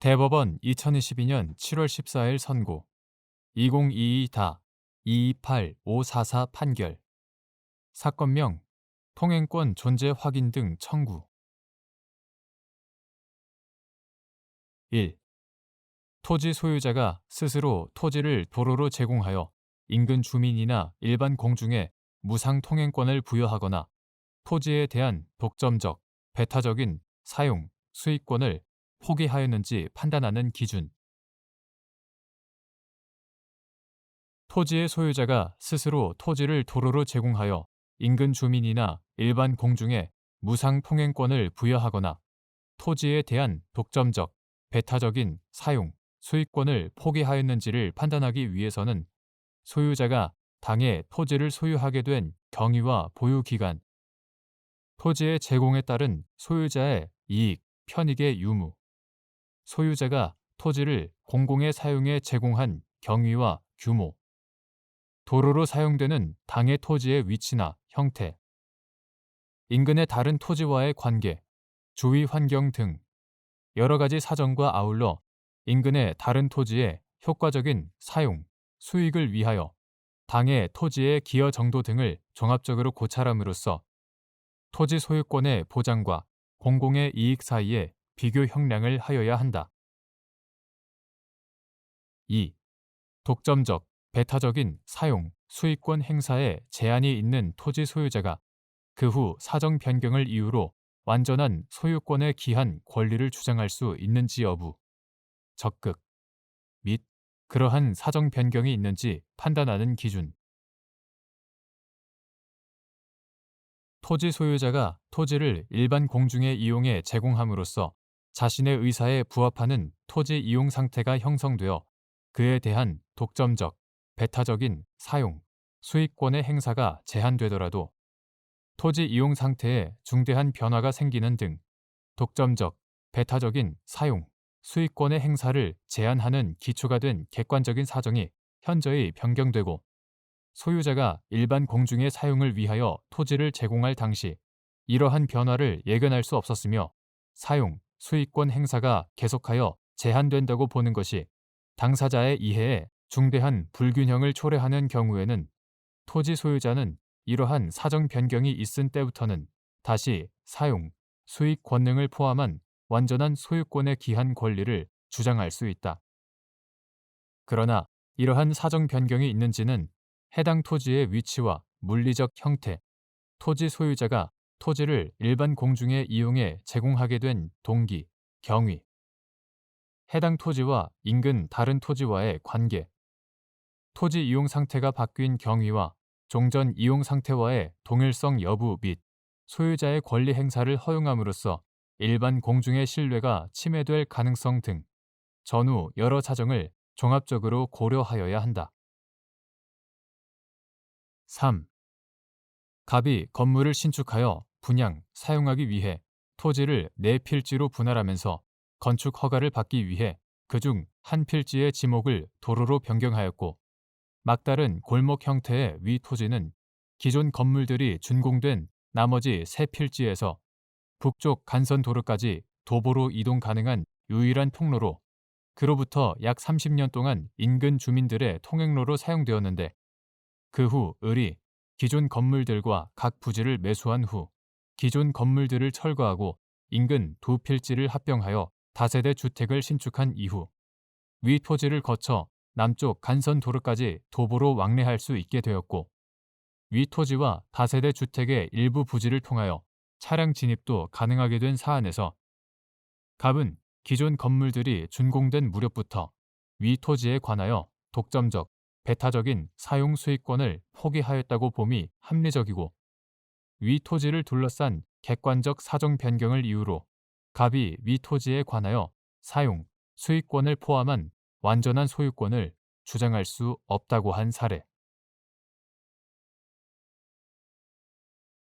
대법원 2022년 7월 14일 선고. 2022-228-544 판결. 사건명 통행권 존재 확인 등 청구. 1. 토지 소유자가 스스로 토지를 도로로 제공하여 인근 주민이나 일반 공중에 무상 통행권을 부여하거나 토지에 대한 독점적, 배타적인 사용, 수익권을 포기하였는지 판단하는 기준. 토지의 소유자가 스스로 토지를 도로로 제공하여 인근 주민이나 일반 공중에 무상 통행권을 부여하거나 토지에 대한 독점적, 배타적인 사용, 수익권을 포기하였는지를 판단하기 위해서는 소유자가 당해 토지를 소유하게 된 경위와 보유 기간, 토지의 제공에 따른 소유자의 이익, 편익의 유무, 소유자가 토지를 공공의 사용에 제공한 경위와 규모, 도로로 사용되는 당의 토지의 위치나 형태, 인근의 다른 토지와의 관계, 주위 환경 등. 여러 가지 사정과 아울러 인근의 다른 토지의 효과적인 사용, 수익을 위하여 당의 토지의 기여 정도 등을 종합적으로 고찰함으로써 토지 소유권의 보장과 공공의 이익 사이에 비교 형량을 하여야 한다. 2. 독점적, 배타적인 사용, 수익권 행사에 제한이 있는 토지 소유자가 그 후 사정 변경을 이유로 완전한 소유권에 기한 권리를 주장할 수 있는지 여부, 적극, 및 그러한 사정 변경이 있는지 판단하는 기준. 토지 소유자가 토지를 일반 공중에 이용해 제공함으로써 자신의 의사에 부합하는 토지 이용 상태가 형성되어 그에 대한 독점적, 배타적인 사용, 수익권의 행사가 제한되더라도 토지 이용 상태에 중대한 변화가 생기는 등 독점적, 배타적인 사용, 수익권의 행사를 제한하는 기초가 된 객관적인 사정이 현저히 변경되고 소유자가 일반 공중의 사용을 위하여 토지를 제공할 당시 이러한 변화를 예견할 수 없었으며 사용, 수익권 행사가 계속하여 제한된다고 보는 것이 당사자의 이해에 중대한 불균형을 초래하는 경우에는 토지 소유자는 이러한 사정 변경이 있은 때부터는 다시 사용, 수익 권능을 포함한 완전한 소유권의 기한 권리를 주장할 수 있다. 그러나 이러한 사정 변경이 있는지는 해당 토지의 위치와 물리적 형태, 토지 소유자가 토지를 일반 공중에 이용해 제공하게 된 동기, 경위, 해당 토지와 인근 다른 토지와의 관계, 토지 이용 상태가 바뀐 경위와 종전 이용 상태와의 동일성 여부 및 소유자의 권리 행사를 허용함으로써 일반 공중의 신뢰가 침해될 가능성 등 전후 여러 사정을 종합적으로 고려하여야 한다. 3. 갑이 건물을 신축하여 분양, 사용하기 위해 토지를 네 필지로 분할하면서 건축 허가를 받기 위해 그중 한 필지의 지목을 도로로 변경하였고 막다른 골목 형태의 위 토지는 기존 건물들이 준공된 나머지 세 필지에서 북쪽 간선 도로까지 도보로 이동 가능한 유일한 통로로 그로부터 약 30년 동안 인근 주민들의 통행로로 사용되었는데 그 후 을이 기존 건물들과 각 부지를 매수한 후 기존 건물들을 철거하고 인근 두 필지를 합병하여 다세대 주택을 신축한 이후 위 토지를 거쳐 남쪽 간선 도로까지 도보로 왕래할 수 있게 되었고 위 토지와 다세대 주택의 일부 부지를 통하여 차량 진입도 가능하게 된 사안에서 갑은 기존 건물들이 준공된 무렵부터 위 토지에 관하여 독점적, 배타적인 사용 수익권을 포기하였다고 봄이 합리적이고 위 토지를 둘러싼 객관적 사정 변경을 이유로 갑이 위 토지에 관하여 사용, 수익권을 포함한 완전한 소유권을 주장할 수 없다고 한 사례.